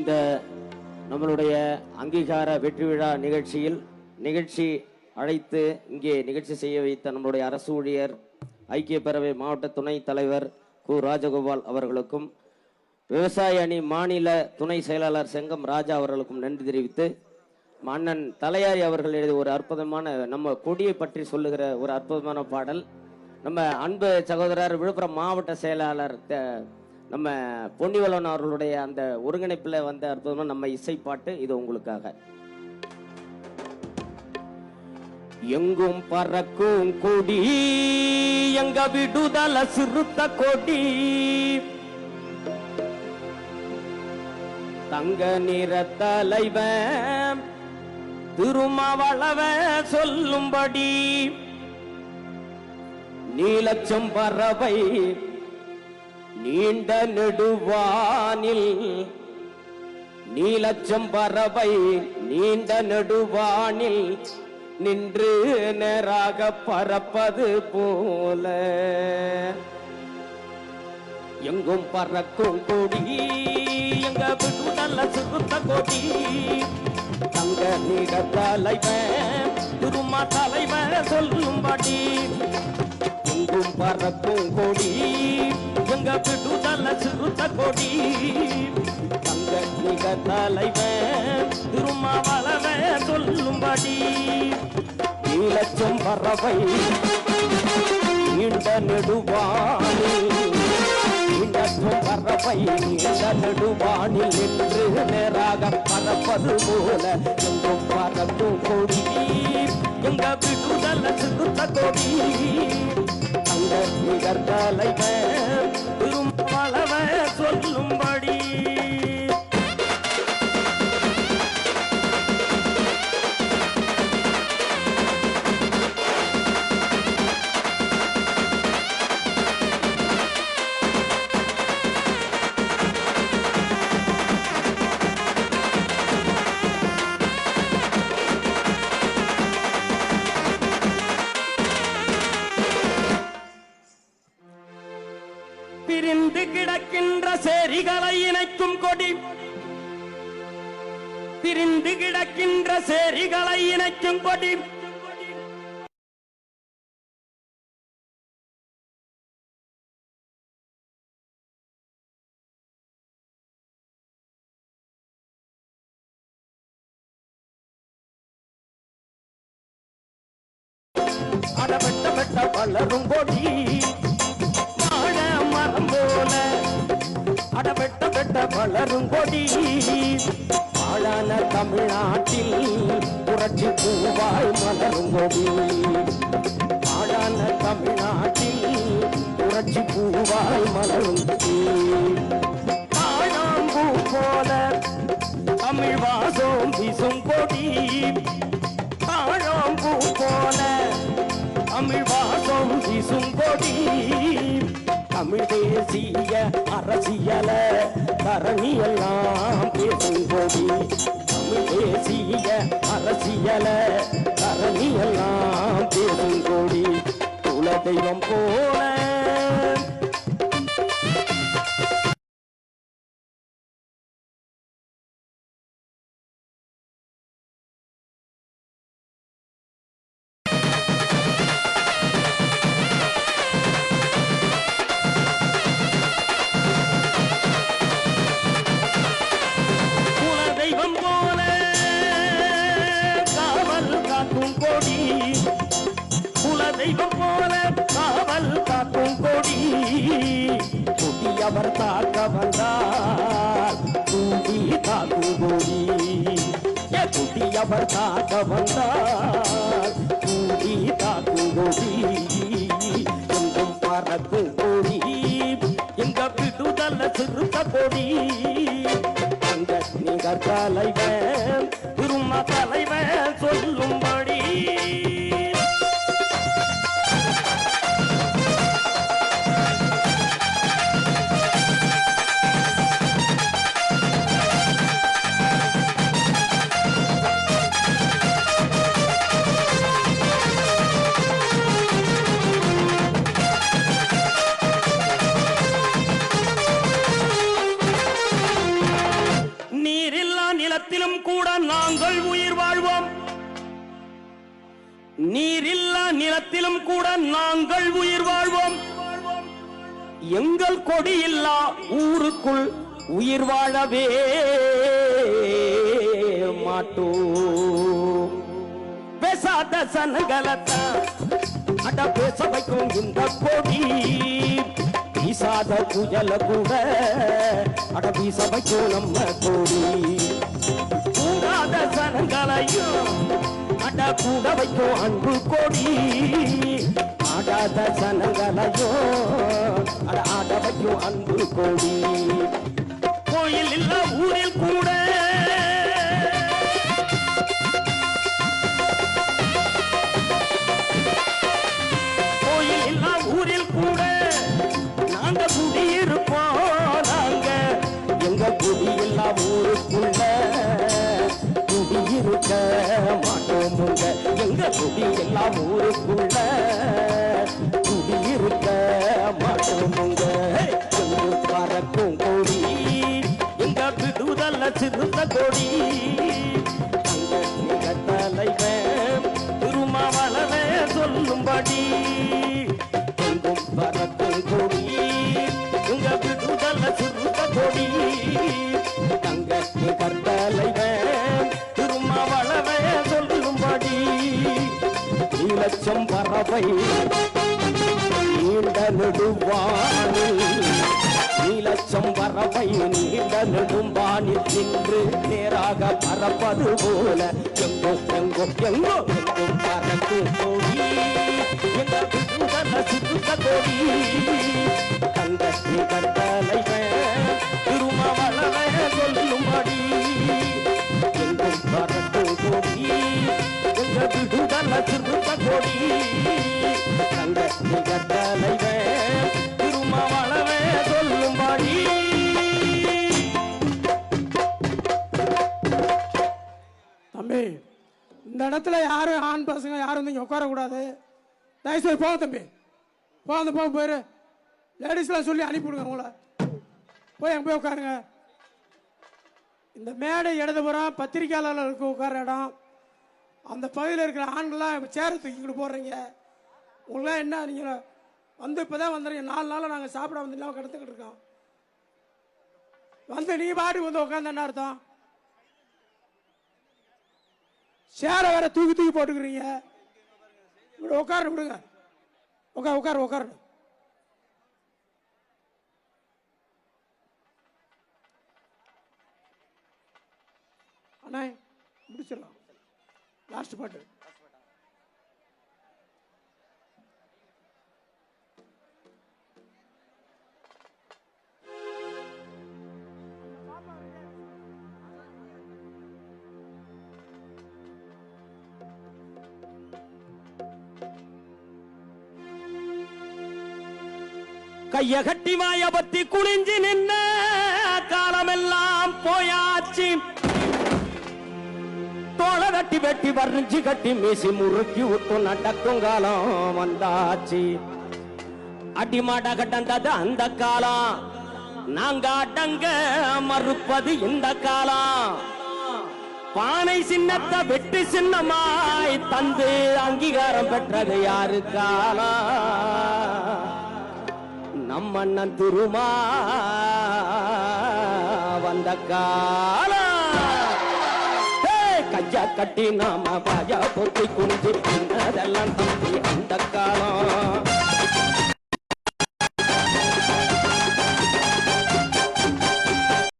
இந்த நம்மளுடைய அங்கீகார வெற்றி விழா நிகழ்ச்சியில் நிகழ்ச்சி அழைத்து இங்கே நிகழ்ச்சி செய்ய வைத்த நம்மளுடைய அரசு ஊழியர் ஐக்கிய பேரவை மாவட்ட துணைத் தலைவர் கு. ராஜகோபால் அவர்களுக்கும் விவசாய அணி மாநில துணை செயலாளர் செங்கம் ராஜா அவர்களுக்கும் நன்றி தெரிவித்து அண்ணன் தலையாரி அவர்கள் எழுதிய ஒரு அற்புதமான நம்ம கொடியை பற்றி சொல்லுகிற ஒரு அற்புதமான பாடல். நம்ம அன்பு சகோதரர் விழுப்புரம் மாவட்ட செயலாளர் நம்ம பொன்னிவளவன் அவர்களுடைய அந்த ஒருங்கிணைப்பில் வந்த அற்புதமான நம்ம இசைப்பாட்டு இது உங்களுக்காக. எங்கும் பறக்கும் கொடி எங்க விடுதல சிறுத்த கொடி. தங்க நிற தலைவன் திருமாவளவ சொல்லும்படி. நீலச்சம் பறவை நீண்ட நெடுவானில் நீலச்சம் பறவை நீண்ட நெடுவானில் நின்று நேராக பறப்பது போல. எங்கும் பறக்கும் கொடி எங்க விடுதல சுருத்த கொடி. தங்க நீட தலைவன் திருமா தலைவன் சொல்லும்படி. எங்கும் பறக்கும் கொடி. எங்க விடுதல சிறுத்த கொடி. தங்க நீட தலைவன் திருமாவளவன் சொல்லும்படி. நீலச்சம் பறவை நீண்ட நெடுவாணி நீண்டற்றும் பறவை நீண்ட நெடுவானில் நின்று நேராக பறப்பது போல எங்கும் பறக்கும் கொடி. எங்க விடுதல சிறுத்த கொடி. அங்க சேரிகளை கொடி. பிரிந்து கிடக்கின்ற சேரிகளை இணைக்கும் கொடி. அடவெட்ட வெட்ட வளரும் கொடி. அடவெட்ட வெட்ட வளரும் கொடி. வாழான தமிழ்நாட்டில் புரட்சி பூவாய் மலரும் கொடி. வாழான தமிழ்நாட்டில் புரட்சி பூவாய் மலரும் கொடி. அரசியல தரணி எல்லாம் பேசும் போதி தமிழ் தேசிய அரசியல தரணி எல்லாம் பேசும் கொடி குல தெய்வம் போல கொடி. குல தெய்வம் போல காவல் காக்கும் கொடி. கொடி அவர் தாக்க வந்தார். தூண்டி தாக்கும் கொடி. குட்டி அவர் தாக்க வந்தார். தூண்டி தாக்கும் கொடி. கொடியிலும் நாங்கள் உயிர் வாழ்வோம். நீரில்லா நிலத்திலும் கூட நாங்கள் உயிர் வாழ்வோம். எங்கள் கொடியில்லா ஊருக்குள் உயிர் வாழவே மாட்டோம். பேசாத சனகலத்தான் அட பேச வைக்கும் இந்த கொடி. வீசாத புயல கூட அட வீச வைக்கும் நம்ம கொடி. கூடாத சனங்களையும் அட கூட வைக்கும் அன்பு கொடி. ஆடாத சனங்களையும் அட ஆட வைக்கும் அன்பு கொடி. குடியில்லா ஊருக்குள்ள குடியிருக்க மாட்டோமுங்க. பறக்கும் கொடி. எங்க விடுதல சிறந்த கொடி. நீலச்சம் நீண்ட நெடுவானில் நீலச்சம் பறவை நீண்ட நெடும்பானில் நின்று நேராக பறப்பது போல எங்கோ எங்கோ எங்கோ எங்கும் பறக்கும் கோடி. எங்கள் விடுதல சிறுத்த கொடி. தம்பி இந்த இடத்துல யாரும் ஆண் பசங்க யாரும் வந்து இங்கே உட்காரக்கூடாது. தயவுசெய்து போக தம்பி. போகாத போக போயிரு. லேடிஸ்லாம் சொல்லி அனுப்பிவிடுங்க உங்களை. போய் அங்கே போய் உட்காருங்க. இந்த மேடை இடதுபுறம் பத்திரிக்கையாளர்களுக்கு உட்கார இடம். அந்த பகுதியில் இருக்கிற ஆண்கள்லாம் சேர தூக்கிக்கிட்டு போடுறீங்க உங்களாம் என்ன நீங்கள் வந்து இப்போ தான் வந்துடுங்க நாலு நாளாக நாங்கள் சாப்பிட வந்து இல்லாமல் கிடத்துக்கிட்டு இருக்கோம். வந்து நீ பாட்டுக்கு வந்து உட்காந்து என்ன அர்த்தம்? சேரை வேற தூக்கி தூக்கி போட்டுக்கிறீங்க. இப்படி உட்கார விடுங்க. உட்கார் உட்கார் உட்காரு அண்ணா முடிச்சிடலாம். லாஸ்ட் பாட்டு. கைய கட்டி மாய பத்தி குனிஞ்சு நின்ன காலமெல்லாம் போயாச்சு. தோள கட்டி வெட்டி வர்ணிச்சு கட்டி மீசி முறுக்கி விட்டு நடக்கும் காலம் வந்தாச்சு. அடிமாட கட்டந்தது அந்த காலம். நாங்க அடங்க மறுப்பது இந்த காலம். பானை சின்னத்தை வெட்டு சின்னமாய் தந்து அங்கீகாரம் பெற்றது யாரு காலம்? நம்ம அண்ணன் திருமா வந்த கால. கையா கட்டி நாம பாயா பொத்தி குனிஞ்சு இன்னதெல்லாம் தம்பி அந்த காலம்.